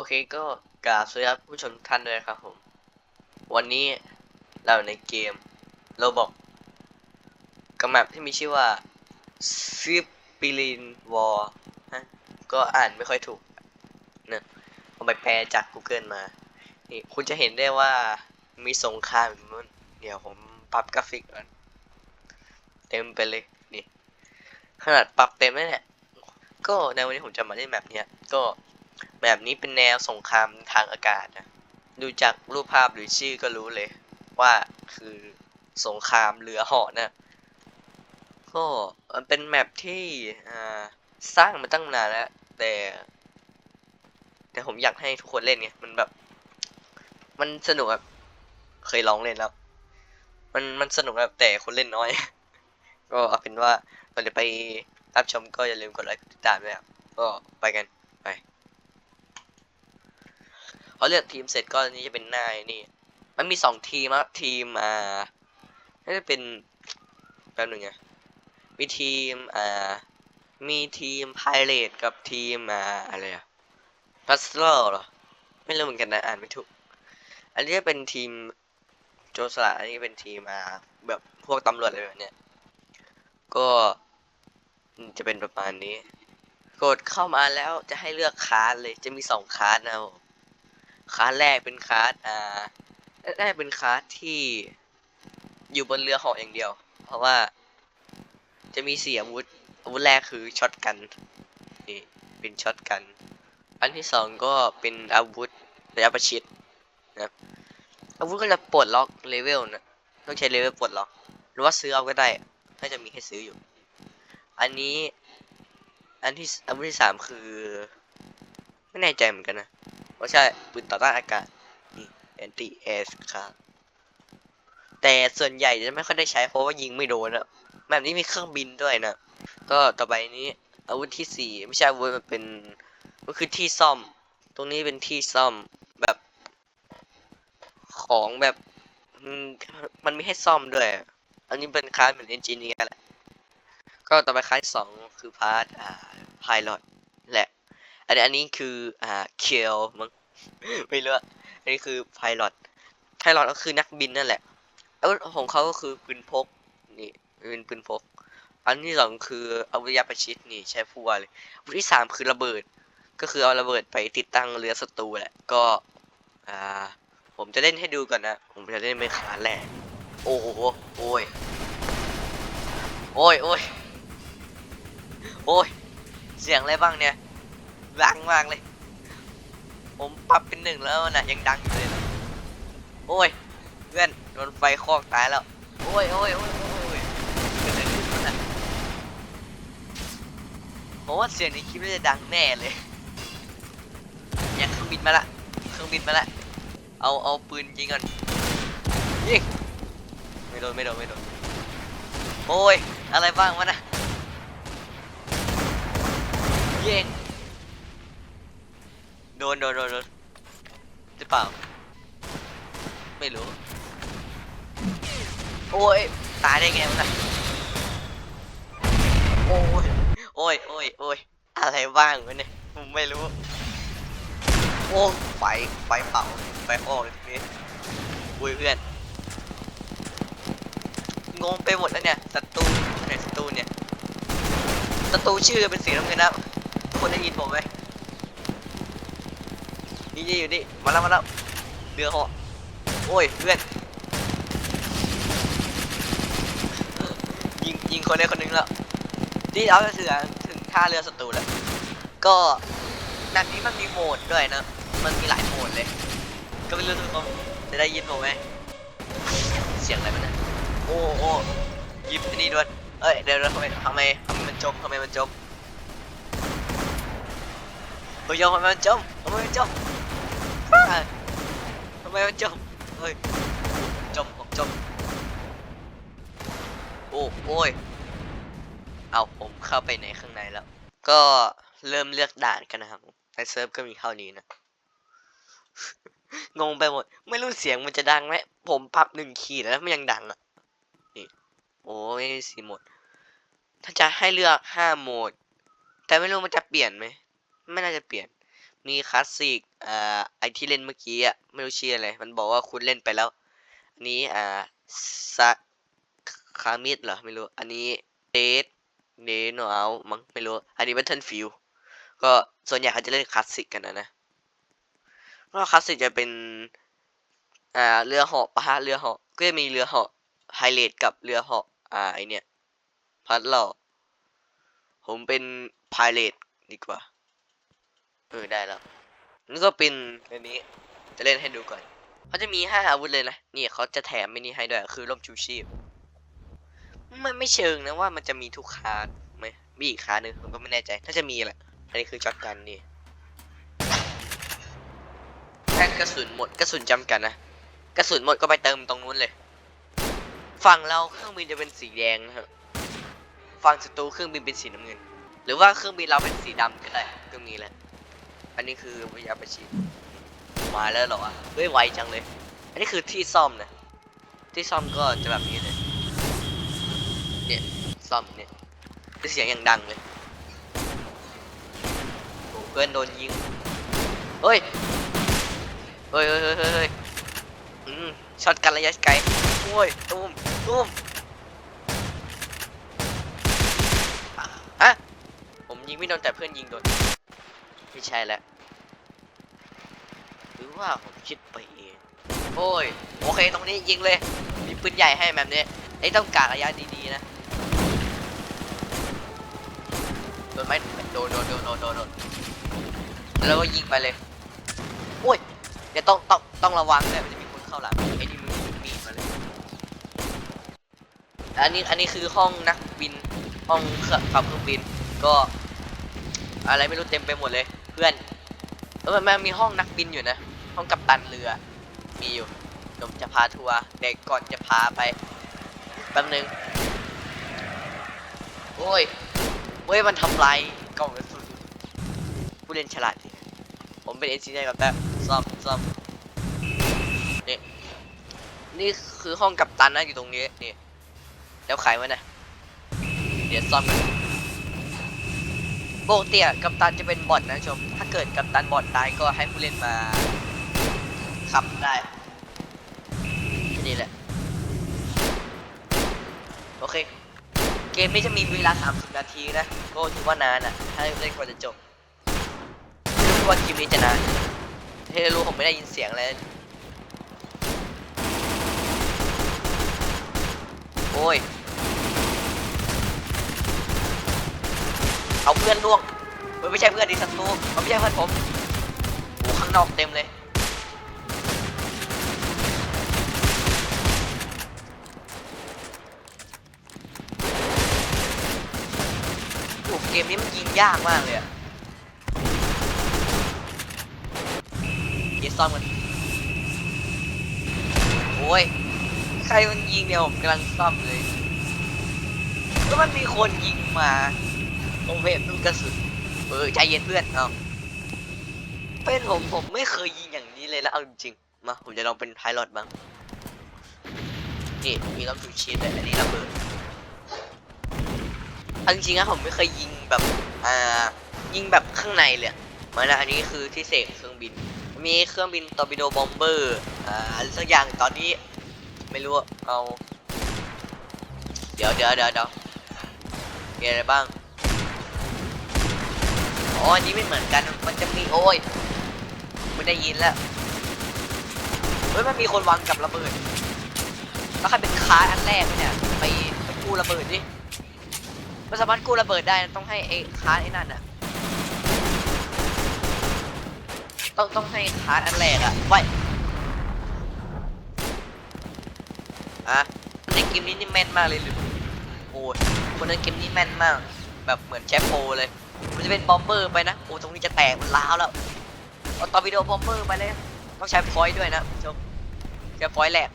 โอเคก็กราบสวัสดีครับผู้ชมท่านด้วยครับผม วันนี้เราในเกมโรบอกกับแมปที่มีชื่อว่าซิปิลินวอร์ฮะก็อ่านไม่ค่อยถูกนะผมไปแปลจาก Google มา นี่คุณจะเห็นได้ว่ามีสงครามอยู่นู่นเดี๋ยวผมปรับกราฟิกก่อนเต็มไปเลยนี่ ขนาดปรับเต็มแล้วเนี่ยก็ในวันนี้ผมจะมาเล่นแบบเนี้ยก็ แบบนี้เป็นแนวสงครามทางอากาศนะดูจากรูปภาพหรือชื่อก็รู้เลย ว่าคือสงครามเรือเหาะนะก็มันเป็นแมปที่สร้างมาตั้งนานแล้วแต่ แต่ผมอยากให้ทุกคนเล่นไงมันแบบ มันสนุกแบบเคยลองเล่นแล้ว มันมันสนุกแบบแต่คนเล่นน้อย ก็เอาเป็นว่าก่อนจะไปรับชมก็อย่าลืมกดไลค์กดติดตามด้วยครับก็ไปกันไป พอเลือกทีมเสร็จก็อันนี้จะเป็นหน้าไอ้นี่ มันมีสองทีมครับทีมอ่าน่าจะเป็นแป๊บหนึ่งอะมีทีมอ่ามีทีมไพเรตกับทีมอ่าอะไรอะพัสเลอร์เหรอไม่รู้เหมือนกันนะอ่านไม่ถูก อันนี้จะเป็นทีมโจรสลัดอันนี้เป็นทีมอ่าแบบพวกตำรวจอะไรแบบเนี้ยก็จะเป็นประมาณนี้ กดเข้ามาแล้วจะให้เลือกคาร์ดเลยจะมีสองคาร์ดนะครับผม คาร์ดแรกเป็นคาร์ดอ่าแรกเป็นคาร์ดที่อยู่บนเรือหาะอย่างเดียว เพราะว่าจะมีสี่อาวุธอาวุธแรกคือช็อตกันนี่เป็นช็อตกัน อันที่สองก็เป็นอาวุธระยะประชิดนะครับอาวุธก็จะปลดล็อกเลเวลนะต้องใช้เลเวลปลดล็อก หรือว่าซื้อเอาก็ได้น่าจะมีให้ซื้ออยู่ อันนี้อันที่อาวุธที่สามคือ ไม่แน่ใจเหมือนกันนะ ว่าใช่ปืนต่อต้านอากาศนี่ anti air ครับแต่ส่วนใหญ่จะไม่ค่อยได้ใช้เพราะว่ายิงไม่โดนอะแบบนี้มีเครื่องบินด้วยนะ ก็ต่อไปนี้อาวุธที่สี่ไม่ใช่อาวุธมันเป็นมันคือที่ซ่อม ตรงนี้เป็นที่ซ่อมแบบของแบบมันมีให้ซ่อมด้วย อันนี้เป็นคลาสเหมือนเอนจิเนียร์แหละ ก็ต่อไปคลาสสองคือพาร์ทอ่าพายโลอตแหละ อันนี้อันนี้คืออ่าเคียวมั้งไม่รู้อะอันนี้คือพายลอตพายลอตก็คือนักบินนั่นแหละอาวุธของเขาก็คือปืนพกนี่เป็นปืนพก อันที่สองคืออาวุธยาประชิดนี่ใช้ฟัวเลยอาวุธที่สามคือระเบิด ก็คือเอาระเบิดไปติดตั้งเรือศัตรูแหละก็อ่าผมจะเล่นให้ดูก่อนนะ ผมจะเล่นเป็นขาแรกโอ้โหโอ้ยโอ้ยโอ้ยโอ้ยเสียงอะไรบ้างเนี่ย ดังมากเลย ผมปรับเป็นหนึ่งแล้วนะยังดังอยู่เลยนะโอ้ยเพื่อนโดนไฟคอกตายแล้ว โอ้ยโอ้ยโอ้ยโอ้ยเกิดอะไรขึ้นวะน่ะผมว่าเสียงในคลิปน่าจะดังแน่เลยยากเครื่องบินมาละเครื่องบินมาละเอาเอาปืนยิงก่อนยิงไม่โดนไม่โดนไม่โดนโอ้ยอะไรบ้างวะนะยิง โดนโดนโดนโดนหรือเปล่า ไม่รู้ โอ้ย ตายได้ไงวะนะโอ้ย โอ้ยโอ้ยโอ้ยอะไรบ้างวะเนี่ยผมไม่รู้ โอ้ไฟไฟเป่าไฟออกเลยทีนี้อุ้ยเพื่อน งงไปหมดแล้วเนี่ยศัตรูไหนศัตรูเนี่ยศัตรูชื่อเป็นสีน้ำเงินนะทุกคนได้ยินผมไหม นี่นี่อยู่นี่ มาแล้วมาแล้วเรือเหาะโอ้ยเพื่อน ยิงยิงคนใดคนหนึ่งแล้วที่เอาเสือถึงท่าเรือศัตรูแล้ว ก็แบบนี้มันมีโหมดด้วยนะ มันมีหลายโหมดเลย ก็ไม่รู้ทุกคนจะได้ยินผมไหมเสียงอะไรมันนะโอ้โอ้ยิบนนี่ด้วย เอ้ยเดี๋ยวเดี๋ยวทำไมทำไมทำไมมันจมทำไมมันจมเฮ้ยทำไมมันจมทำไมมันจม มมันจมเฮ้ยจมผมจมโอ้โอ้ยเอาผมเข้าไปในข้างในแล้ว ก็เริ่มเลือกด่านกันนะครับในเซิร์ฟก็มีเท่านี้นะงงไปหมด ไม่รู้เสียงมันจะดังไหมผมปรับหนึ่งขีดแล้วมันยังดังอะนี่โอ้ยสี่โหมด ถ้าจะให้เลือกห้าโหมด แต่ไม่รู้มันจะเปลี่ยนไหมไม่น่าจะเปลี่ยน มีคลาสสิกอ่าไอที่เล่นเมื่อกี้อะไม่รู้ชื่ออะไรมันบอกว่าคุณเล่นไปแล้วอันนี้อ่าซาคามิดเหรอไม่รู้อันนี้เดทเดนเอามั้งไม่รู้อันนี้ Battlefield ก็ส่วนใหญ่เขาจะเล่นคลาสสิกกันนะนะก็คลาสสิกจะเป็นอ่าเรือเหาะปะฮะเรือเหาะก็จะมีเรือเหาะไฮเลดกับเรือเหาะอ่าไอเนี่ยพัดหล่อผมเป็นพายเลตดีกว่า เออได้แล้วนี่ก็เป็นอันนี้ จะเล่นให้ดูก่อนเขาจะมีห้าอาวุธเลยนะนี่เขาจะแถมไม่นี่ให้ด้วยคือร่มชูชีพมันไม่เชิงนะว่ามันจะมีทุกคาร์ดไหมมีอีกคาร์ดหนึงผมก็ไม่แน่ใจถ้าจะมีแหละอันนี้คือช็อตกันนี่แค่กระสุนหมดกระสุนจำกันนะกระสุนหมดก็ไปเติมตรงนู้นเลยฝั่งเราเครื่องบินจะเป็นสีแดงนะครับฝั่งศัตรูเครื่องบินเป็นสีน้ำเงิน หรือว่าเครื่องบินเราเป็นสีดำก็ได้ก็มีแหละ อันนี้คือวิทยาประชิดมาแล้วเหรอวะเฮ้ยไวจังเลย อันนี้คือที่ซ่อมนะ ที่ซ่อมก็จะแบบนี้เลย เนี่ยซ่อมเนี่ยเสียงอย่างดังเลยโอ้เพื่อนโดนยิง เฮ้ย เฮ้ยเฮ้ยเฮ้ยอืมช็อตกันระยะไกล โอ้ย ตุ้ม ตุ้มอะผมยิงไม่โดนแต่เพื่อนยิงโดน ไม่ใช่แล้ว ว่าผมคิดไปเอง โอ้ย โอเค ตรงนี้ยิงเลย มีปืนใหญ่ให้แบบนี้ไอ้ต้องการระยะดีๆนะ โดนไหมโดนโดนโดนโดนโดนแล้วก็ยิงไปเลย โอ้ย เดี๋ยวต้องต้องต้องระวังเลยมันจะมีคนเข้าหลังไอ้นี่มือถือมีมาเลย อันนี้อันนี้คือห้องนักบิน ห้องเครื่องขับเครื่องบิน ก็ อะไรไม่รู้เต็มไปหมดเลย เพื่อนเออมันมีห้องนักบินอยู่นะ ห้องกัปตันเรือ มีอยู่ผมจะพาทัวร์เด็กก่อนจะพาไปแป๊บนึง โอ้ยเว้ยมันทำลายกล่องกระสุนผู้เล่นฉลาดจริงผมเป็นเอนจิเนียร์กับแต่ซ่อมซ่อมนี่นี่คือห้องกัปตันนะอยู่ตรงนี้นี่แล้วไขไว้นะเดี๋ยวซ่อมกันปกติอะกัปตันจะเป็นบอทนะชม ถ้าเกิดกัปตันบอทตายก็ให้ผู้เล่นมา ขับได้แค่นี่แหละ โอเค เกมนี้จะมีเวลา 30 นาทีนะ ก็ถือว่านานอะ ถ้าเล่นกว่าจะจบไม่รู้ว่าคลิปนี้จะนานให้รู้ผมไม่ได้ยินเสียงเลยโอ้ย เอาเพื่อนล่วงไม่ใช่เพื่อนดิศัตรูไม่ใช่เพื่อนผมโอ้ข้างนอกเต็มเลย โอ้เก มนี้มันยิงยากมากเลยอะเดี๋ยวซ่อมกันโอ้ยใครมันยิงเนี่ยผมกำลังซ่อมเลย ก็มันมีคนยิงมาผมเห็นลูกกระสุนเออใจเย็นเพื่อนเอาเป็นผมผมไม่เคยยิงอย่างนี้เลยแล้วเอาจริงๆมาผมจะลองเป็นไพลอตบ้างนี่มีรอบชูชีพแต่อันนี้ระเบิด เอาจริงๆนะผมไม่เคยยิงแบบอ่ายิงแบบข้างในเลยเหมือนอันนี้คือที่เสกเครื่องบิน มีเครื่องบินตอร์ปิโดบอมเบอร์อ่าอะไรสักอย่างตอนนี้ ไม่รู้เอาเดี๋ยวเดี๋ยวเดี๋ยวเดี๋ยวมีอะไรบ้างอ๋ออันนี้ไม่เหมือนกันมันจะมีโอ้ยไม่ได้ยินแล้วเฮ้ยมันมีคนวางกับระเบิดแล้วใครเป็นค้าอันแรกเนี่ยไปไปกู้ระเบิดดิ มันสามารถกู้ระเบิดได้นะต้องให้ไอ้คาร์ดไอ้นั่นอะต้องต้องให้คาร์ดอันแรกอะไว้อะในเกมนี้นี่แม่นมากเลยหรือโอ้ยคนในเกมนี้แม่นมาก แบบเหมือนแชฟโปเลย มันจะเป็นบอมเบอร์ไปนะ โอ้ตรงนี้จะแตกมันล้าวแล้วเอาตอร์ปิโดบอมเบอร์ไปเลยต้องใช้พอยต์ด้วยนะชมใช้พอยต์แหลก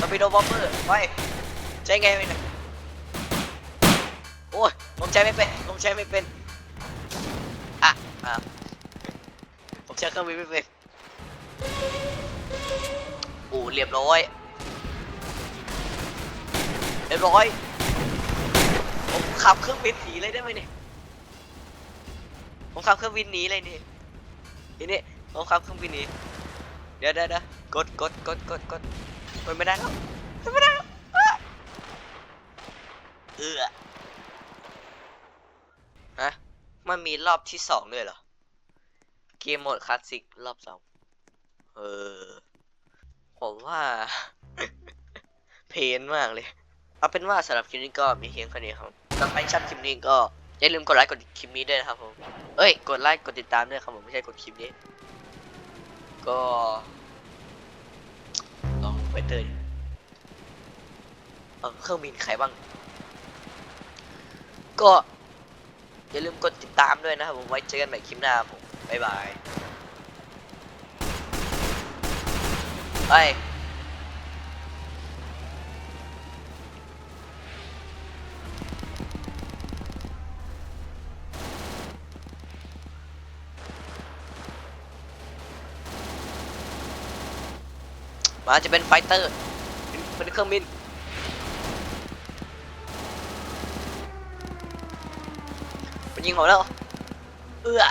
ตอร์ปิโดบอมเบอร์ไว้ใช้ไงไปนี่ย โอ้ยผมใช้ไม่เป็น ผมใช้ไม่เป็นอะอะผมใช้เครื่องบินไม่เป็นโอ้เรียบร้อย เรียบร้อย ผมขับเครื่องบินผีเลยได้ไหมเนี่ย ผมขับเครื่องบินหนีเลยนี่ทีนี้ผมขับเครื่องบินหนี เดี๋ยวเดี๋ยวเดี๋ยวกดกดกดกดกดกดไม่ได้แล้วไม่ได้แล้วเออฮะ มันมีรอบที่สองด้วยเหรอ เกมโหมดคลาสสิกรอบสองเออ ผมว่า เพลนมากเลย เอาเป็นว่าสำหรับคลิปนี้ก็มีเพียงแค่นี้ครับถ้าใครชอบคลิปนี้ก็อย่าลืมกดไลค์กดคลิปนี้ด้วยนะครับผม เอ้ย กดไลค์กดติดตามด้วยครับผมไม่ใช่กดคลิปนี้ ก็ลองไปเตยเออเครื่องบินใครบ้าง ก็ อย่าลืมกดติดตามด้วยนะครับผมไว้เจอกันใหม่คลิปหน้าผมบ๊ายบายไปมาจะเป็นไฟเตอร์ เป็นเป็นเครื่องบิน มัน ยิงผมแล้ว เอื้อ